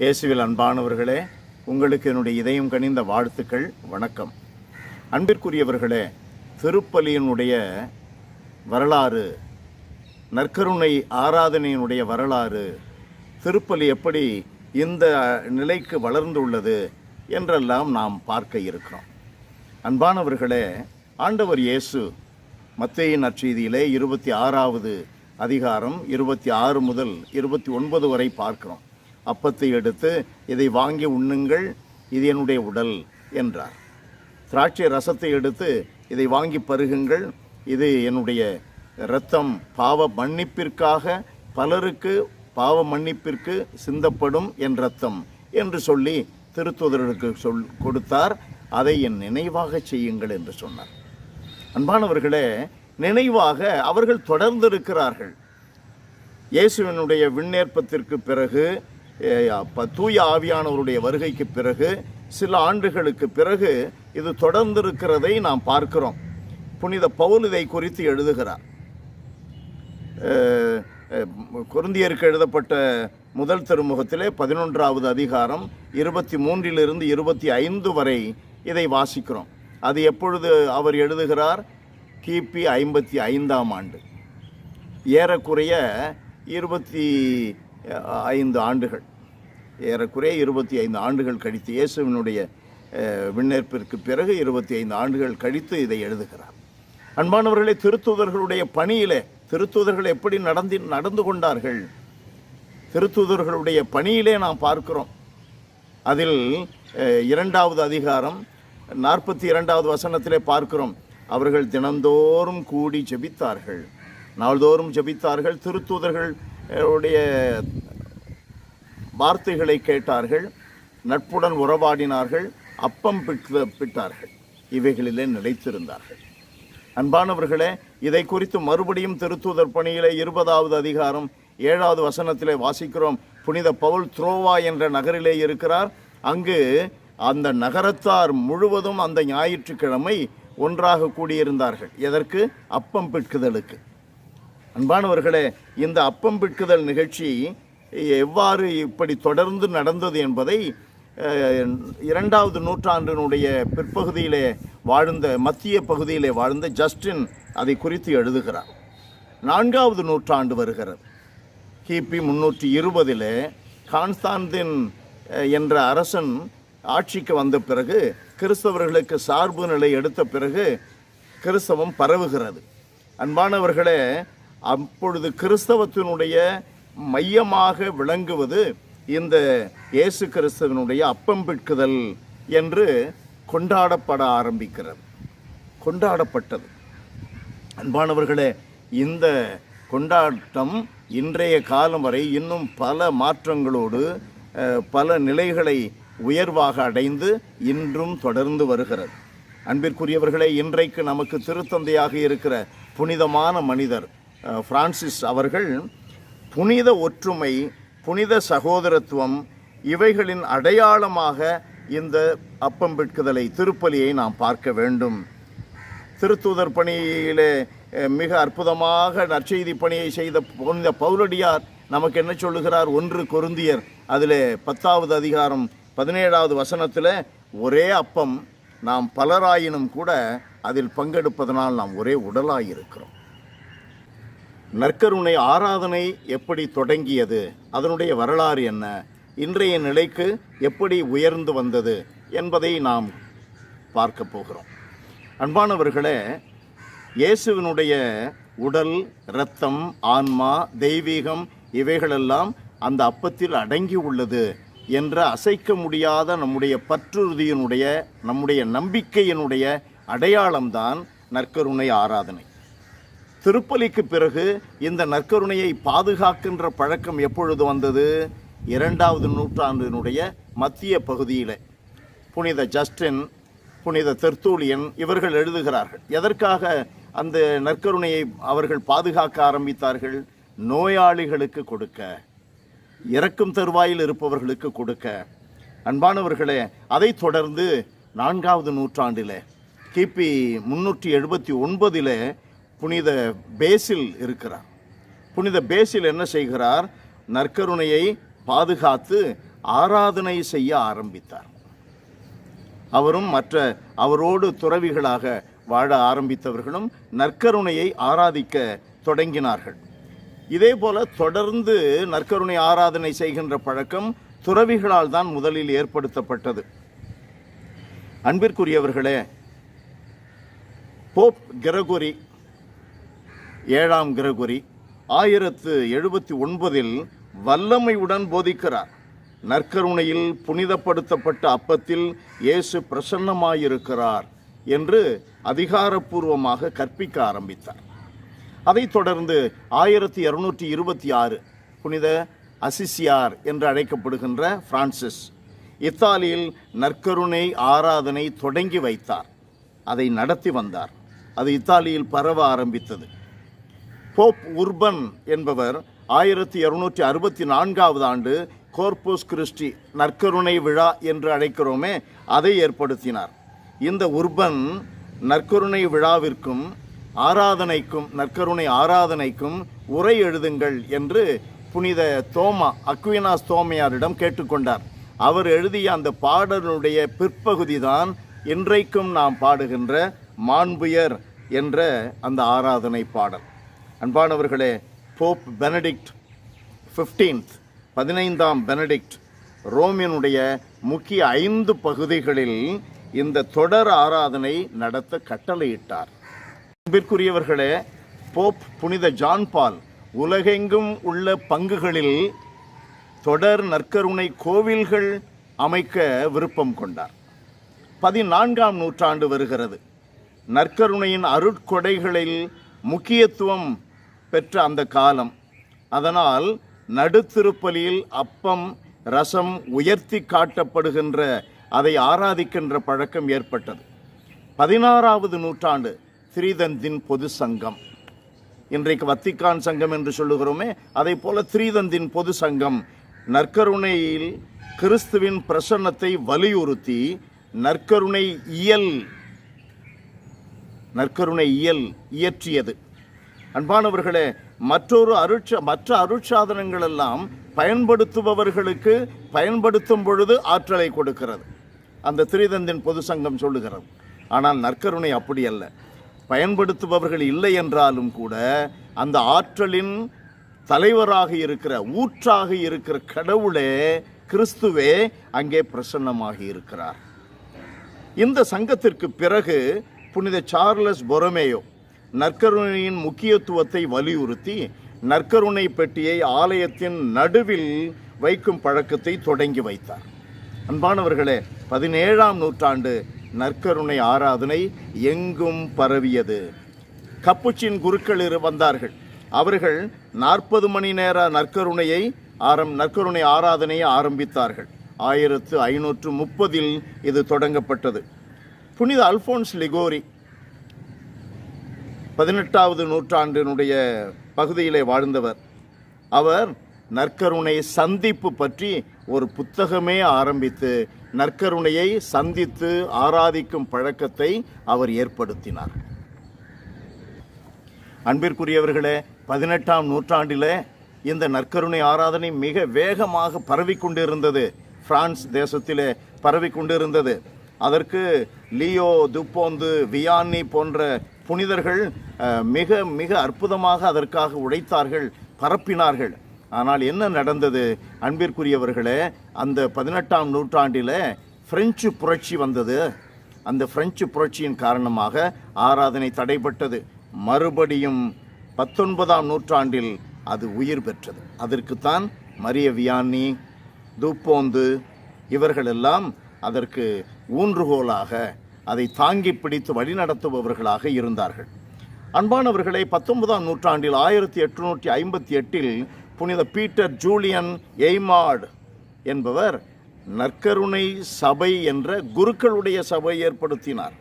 இயேசுவில் அன்பானவர்களே உங்களுக்கு என்னுடைய இதயம் கனிந்த வாழ்த்துக்கள் வணக்கம். அன்பிற்குரியவர்களே திருப்பலியினுடைய வரலாறு நற்கருணை ஆராதனையினுடைய வரலாறு திருப்பலி எப்படி இந்த நிலைக்கு வளர்ந்துள்ளது என்றெல்லாம் நாம் பார்க்க இருக்கிறோம். அன்பானவர்களே ஆண்டவர் இயேசு மத்தியின் நற்செய்தியிலே இருபத்தி ஆறாவது அதிகாரம் இருபத்தி ஆறு முதல் இருபத்தி ஒன்பது வரை பார்க்கிறோம். அப்பத்தை எடுத்து இதை வாங்கி உண்ணுங்கள் இது என்னுடைய உடல் என்றார். திராட்சை ரசத்தை எடுத்து இதை வாங்கி பருகுங்கள் இது என்னுடைய இரத்தம் பாவ மன்னிப்பிற்காக பலருக்கு பாவ மன்னிப்பிற்கு சிந்தப்படும் என் ரத்தம் என்று சொல்லி திருத்துதருக்கு சொல் கொடுத்தார். அதை என் நினைவாக செய்யுங்கள் என்று சொன்னார். அன்பானவர்களே நினைவாக அவர்கள் தொடர்ந்து இருக்கிறார்கள் இயேசுவினுடைய விண்ணேற்பத்திற்கு பிறகு தூய ஆவியானவருடைய வருகைக்கு பிறகு சில ஆண்டுகளுக்கு பிறகு இது தொடர்ந்து இருக்கிறதை நாம் பார்க்கிறோம். புனித பவுல் இதை குறித்து எழுதுகிறார். குருந்தியருக்கு எழுதப்பட்ட முதல் திருமுகத்திலே பதினொன்றாவது அதிகாரம் இருபத்தி மூன்றிலிருந்து இருபத்தி ஐந்து வரை இதை வாசிக்கிறோம். அது எப்பொழுது அவர் எழுதுகிறார்? கிபி ஐம்பத்தி ஐந்தாம் ஆண்டு. ஏறக்குறைய இருபத்தி ஐந்து ஆண்டுகள். ஏறக்குறைய இருபத்தி ஐந்து ஆண்டுகள் கழித்து இயேசுவினுடைய அஹ், விண்ணேற்பிற்கு பிறகு இருபத்தி ஐந்து ஆண்டுகள் கழித்து இதை எழுதுகிறார். அன்பானவர்களே திருத்தூதர்களுடைய பணியிலே திருத்தூதர்கள் எப்படி நடந்து நடந்து கொண்டார்கள்? திருத்தூதர்களுடைய பணியிலே நாம் பார்க்கிறோம். அதில் இரண்டாவது அதிகாரம் நாற்பத்தி இரண்டாவது வசனத்திலே பார்க்கிறோம். அவர்கள் தினந்தோறும் கூடி ஜெபித்தார்கள். நாள்தோறும் ஜெபித்தார்கள். திருத்தூதர்கள் என்னுடைய வார்த்தைகளை கேட்டார்கள் நட்புடன் உறவாடினார்கள் அப்பம் பிட்டு பிட்டார்கள். இவைகளிலே நிலைத்திருந்தார்கள். அன்பானவர்களே இதை குறித்து மறுபடியும் திருத்தூதர் பணியிலே இருபதாவது அதிகாரம் ஏழாவது வசனத்திலே வாசிக்கிறோம். புனித பவுல் த்ரோவா என்ற நகரிலே இருக்கிறார். அங்கு அந்த நகரத்தார் முழுவதும் அந்த ஞாயிற்றுக்கிழமை ஒன்றாக கூடியிருந்தார்கள். எதற்கு? அப்பம் பிட்குதலுக்கு அன்பானவர்களே இந்த அப்பம் பிட்குதல் நிகழ்ச்சி எவ்வாறு இப்படி தொடர்ந்து நடந்தது என்பதை இரண்டாவது நூற்றாண்டினுடைய பிற்பகுதியிலே வாழ்ந்த மத்திய பகுதியிலே வாழ்ந்த ஜஸ்டின் அதை குறித்து எழுதுகிறார். நான்காவது நூற்றாண்டு வருகிறது. கிபி முன்னூற்றி இருபதிலே கான்ஸ்தாந்தின் என்ற அரசன் ஆட்சிக்கு வந்த பிறகு கிறிஸ்தவர்களுக்கு சார்பு நிலை எடுத்த பிறகு கிறிஸ்தவம் பரவுகிறது. அன்பானவர்களே அப்பொழுது கிறிஸ்தவத்தினுடைய மையமாக விளங்குவது இந்த இயேசு கிறிஸ்தவனுடைய அப்பம்பிட்குதல் என்று கொண்டாடப்பட ஆரம்பிக்கிறது. கொண்டாடப்பட்டது. அன்பானவர்களே இந்த கொண்டாட்டம் இன்றைய காலம் வரை இன்னும் பல மாற்றங்களோடு பல நிலைகளை உயர்வாக அடைந்து இன்றும் தொடர்ந்து வருகிறது. அன்பிற்குரியவர்களே இன்றைக்கு நமக்கு திருத்தந்தையாக இருக்கிற புனிதமான மனிதர் பிரான்சிஸ் அவர்கள் புனித ஒற்றுமை புனித சகோதரத்துவம் இவைகளின் அடையாளமாக இந்த அப்பம் பிட்குதலை திருப்பலியை நாம் பார்க்க வேண்டும். திருத்தூதர் பணியிலே மிக அற்புதமாக நற்செய்தி பணியை செய்த புனித பௌரடியார் நமக்கு என்ன சொல்லுகிறார்? ஒன்று கொருந்தியர் அதில் பத்தாவது அதிகாரம் பதினேழாவது வசனத்தில் ஒரே அப்பம் நாம் பலராயினும் கூட அதில் பங்கெடுப்பதனால் நாம் ஒரே உடலாக இருக்கிறோம் நற்கருணை ஆராதனை எப்படி தொடங்கியது? அதனுடைய வரலாறு என்ன? இன்றைய நிலைக்கு எப்படி உயர்ந்து வந்தது? என்பதை நாம் பார்க்க போகிறோம். அன்பானவர்களே இயேசுவினுடைய உடல் இரத்தம் ஆன்மா தெய்வீகம் இவைகளெல்லாம் அந்த அப்பத்தில் அடங்கி உள்ளது என்ற அசைக்க முடியாத நம்முடைய பற்றுறுதியினுடைய நம்முடைய நம்பிக்கையினுடைய அடையாளம்தான் நற்கருணை ஆராதனை. திருப்பலிக்கு பிறகு இந்த நற்கருணையை பாதுகாக்கின்ற பழக்கம் எப்பொழுது வந்தது? இரண்டாவது நூற்றாண்டினுடைய மத்திய பகுதியில். புனித ஜஸ்டின் புனித தெர்த்தூலியன் இவர்கள் எழுதுகிறார்கள். எதற்காக அந்த நற்கருணையை அவர்கள் பாதுகாக்க ஆரம்பித்தார்கள்? நோயாளிகளுக்கு கொடுக்க இறக்கும் தருவாயில் இருப்பவர்களுக்கு கொடுக்க. அன்பானவர்களே அதைத் தொடர்ந்து நான்காவது நூற்றாண்டில் கிபி முன்னூற்றி எழுபத்தி ஒன்பதில் புனித பேசில் இருக்கிறார். புனித பேசில் என்ன செய்கிறார்? நற்கருணையை பாதுகாத்து ஆராதனை செய்ய ஆரம்பித்தார். அவரும் மற்ற அவரோடு துறவிகளாக வாழ ஆரம்பித்தவர்களும் நற்கருணையை ஆராதிக்க தொடங்கினார்கள். இதே போல தொடர்ந்து நற்கருணை ஆராதனை செய்கின்ற பழக்கம் துறவிகளால் தான் முதலில் ஏற்படுத்தப்பட்டது. அன்பிற்குரியவர்களே போப் கிரகோரி ஏழாம் கிரகுரி ஆயிரத்து எழுபத்தி ஒன்பதில் வல்லமையுடன் போதிக்கிறார். நற்கருணையில் புனிதப்படுத்தப்பட்ட அப்பத்தில் இயேசு பிரசன்னமாயிருக்கிறார் என்று அதிகாரப்பூர்வமாக கற்பிக்க ஆரம்பித்தார். அதைத் தொடர்ந்து ஆயிரத்தி இருநூற்றி இருபத்தி ஆறு புனித அசிசியார் என்று அழைக்கப்படுகின்ற பிரான்சிஸ் இத்தாலியில் நற்கருணை ஆராதனை தொடங்கி வைத்தார். அதை நடத்தி வந்தார். அது இத்தாலியில் பரவ ஆரம்பித்தது. போப் உர்பன் என்பவர் ஆயிரத்தி இருநூற்றி அறுபத்தி நான்காவது ஆண்டு கோர்போஸ் கிறிஸ்டி நற்கருணை விழா என்று அழைக்கிறோமே அதை ஏற்படுத்தினார். இந்த உர்பன் நற்கருணை விழாவிற்கும் ஆராதனைக்கும் நற்கருணை ஆராதனைக்கும் உரை எழுதுங்கள் என்று புனித தோமா அக்வினாஸ் தோமையாரிடம் கேட்டுக்கொண்டார். அவர் எழுதிய அந்த பாடலுடைய பிற்பகுதி தான் இன்றைக்கும் நாம் பாடுகின்ற மாண்புயர் என்ற அந்த ஆராதனை பாடல். அன்பானவர்களே போப் பெனடிக்ட் ஃபிஃப்டீன்த் பதினைந்தாம் பெனடிக்ட் ரோமியனுடைய முக்கிய ஐந்து பகுதிகளில் இந்த தொடர் ஆராதனை நடத்த கட்டளையிட்டார். அன்பிற்குரியவர்களே போப் புனித ஜான் பால் உலகெங்கும் உள்ள பங்குகளில் தொடர் நற்கருணை கோவில்கள் அமைக்க விருப்பம் கொண்டார். பதினான்காம் நூற்றாண்டு வருகிறது. நற்கருணையின் அருட்கொடைகளில் முக்கியத்துவம் பெற்ற அந்த காலம். அதனால் நடுத்திருப்பலியில் அப்பம் ரசம் உயர்த்தி காட்டப்படுகின்ற அதை ஆராதிக்கின்ற பழக்கம் ஏற்பட்டது. பதினாறாவது நூற்றாண்டு திரிதந்தின் பொது சங்கம். இன்றைக்கு வத்திக்கான் சங்கம் என்று சொல்லுகிறோமே அதை போல திரிதந்தின் பொது சங்கம் நற்கருணையில் கிறிஸ்துவின் பிரசன்னத்தை வலியுறுத்தி நற்கருணை இயல் நற்கருணை இயல் இயற்றியது. அன்பானவர்களே மற்றொரு அருட்ச மற்ற அருட்சாதனங்கள் எல்லாம் பயன்படுத்துபவர்களுக்கு பயன்படுத்தும் பொழுது ஆற்றலை கொடுக்கிறது. அந்த திரிதந்தின் பொது சங்கம் சொல்லுகிறது. ஆனால் நற்கருணை அப்படி அல்ல. பயன்படுத்துபவர்கள் இல்லை என்றாலும் கூட அந்த ஆற்றலின் தலைவராக இருக்கிற ஊற்றாக இருக்கிற கடவுளே கிறிஸ்துவே அங்கே பிரசன்னமாகி இருக்கிறார். இந்த சங்கத்திற்கு பிறகு புனித சார்லஸ் பொரமேயோ நற்கருணையின் முக்கியத்துவத்தை வலியுறுத்தி நற்கருணை பெட்டியை ஆலயத்தின் நடுவில் வைக்கும் பழக்கத்தை தொடங்கி வைத்தார். அன்பானவர்களே பதினேழாம் நூற்றாண்டு நற்கருணை ஆராதனை எங்கும் பரவியது. கப்புச்சின் குருக்கள் இரு வந்தார்கள். அவர்கள் நாற்பது மணி நேர நற்கருணையை ஆரம் நற்கருணை ஆராதனையை ஆரம்பித்தார்கள். ஆயிரத்து ஐநூற்று முப்பதில் இது தொடங்கப்பட்டது. புனித அல்போன்ஸ் லிகோரி பதினெட்டாவது நூற்றாண்டினுடைய பகுதியிலே வாழ்ந்தவர். அவர் நற்கருணை சந்திப்பு பற்றி ஒரு புத்தகமே ஆரம்பித்து நற்கருணையை சந்தித்து ஆராதிக்கும் பழக்கத்தை அவர் ஏற்படுத்தினார். அன்பிற்குரியவர்களே பதினெட்டாம் நூற்றாண்டிலே இந்த நற்கருணை ஆராதனை மிக வேகமாக பரவிக்கொண்டிருந்தது. பிரான்ஸ் தேசத்திலே பரவிக்கொண்டிருந்தது. அதற்கு லியோ துப்போந்து வியானி போன்ற புனிதர்கள் மிக மிக அற்புதமாக அதற்காக உழைத்தார்கள் பரப்பினார்கள். ஆனால் என்ன நடந்தது? அன்பிற்குரியவர்களே அந்த பதினெட்டாம் நூற்றாண்டில் பிரெஞ்சு புரட்சி வந்தது. அந்த பிரெஞ்சு புரட்சியின் காரணமாக ஆராதனை தடைப்பட்டது மறுபடியும் பத்தொன்பதாம் நூற்றாண்டில் அது உயிர் பெற்றது. அதற்குத்தான் மரிய வியானி தூப்போந்து இவர்களெல்லாம் அதற்கு ஊன்றுகோலாக அதை தாங்கி பிடித்து வழிநடத்துபவர்களாக இருந்தார்கள். அன்பானவர்களை பத்தொன்பதாம் நூற்றாண்டில் ஆயிரத்தி எட்நூற்றி ஐம்பத்தி எட்டில் புனித பீட்டர் ஜூலியன் எய்மார்டு என்பவர் நற்கருணை சபை என்ற குருக்களுடைய சபை ஏற்படுத்தினார்.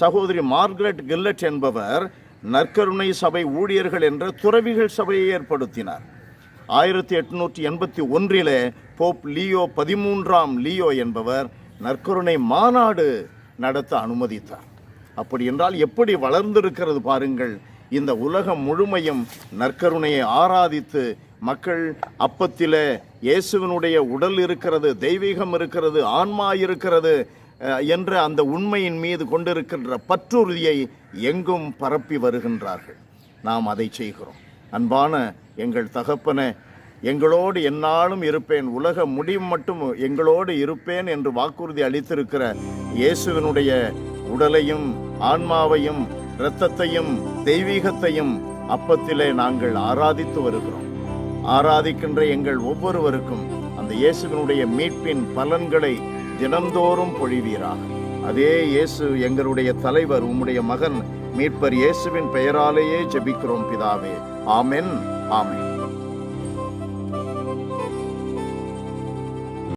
சகோதரி மார்கரெட் கில்லட் என்பவர் நற்கருணை சபை ஊழியர்கள் என்ற துறவிகள் சபையை ஏற்படுத்தினார். ஆயிரத்தி எட்நூற்றி எண்பத்தி ஒன்றிலே போப் லியோ பதிமூன்றாம் லியோ என்பவர் நற்கருணை மாநாடு நடத்த அனுமதித்தார். அப்படி என்றால் எப்படி வளர்ந்திருக்கிறது பாருங்கள். இந்த உலகம் முழுமையும் நற்கருணையை ஆராதித்து மக்கள் அப்பத்தில் இயேசுவினுடைய உடல் இருக்கிறது தெய்வீகம் இருக்கிறது ஆன்மா இருக்கிறது என்ற அந்த உண்மையின் மீது கொண்டிருக்கின்ற பற்றுறுதியை எங்கும் பரப்பி வருகின்றார்கள். நாம் அதை செய்கிறோம். அன்பான எங்கள் தகப்பன எங்களோடு என்னாலும் இருப்பேன். உலக முடியும் மட்டும் எங்களோடு இருப்பேன் என்று வாக்குறுதி அளித்திருக்கிற இயேசுவினுடைய உடலையும் ஆன்மாவையும் இரத்தத்தையும் தெய்வீகத்தையும் அப்பத்திலே நாங்கள் ஆராதித்து வருகிறோம். ஆராதிக்கின்ற எங்கள் ஒவ்வொருவருக்கும் அந்த இயேசுவினுடைய மீட்பின் பலன்களை தினந்தோறும் பொழிவீராக. அதே இயேசு எங்களுடைய தலைவர் உம்முடைய மகன் மீட்பர் இயேசுவின் பெயராலேயே ஜெபிக்கிறோம் பிதாவே. ஆமென் ஆமென்.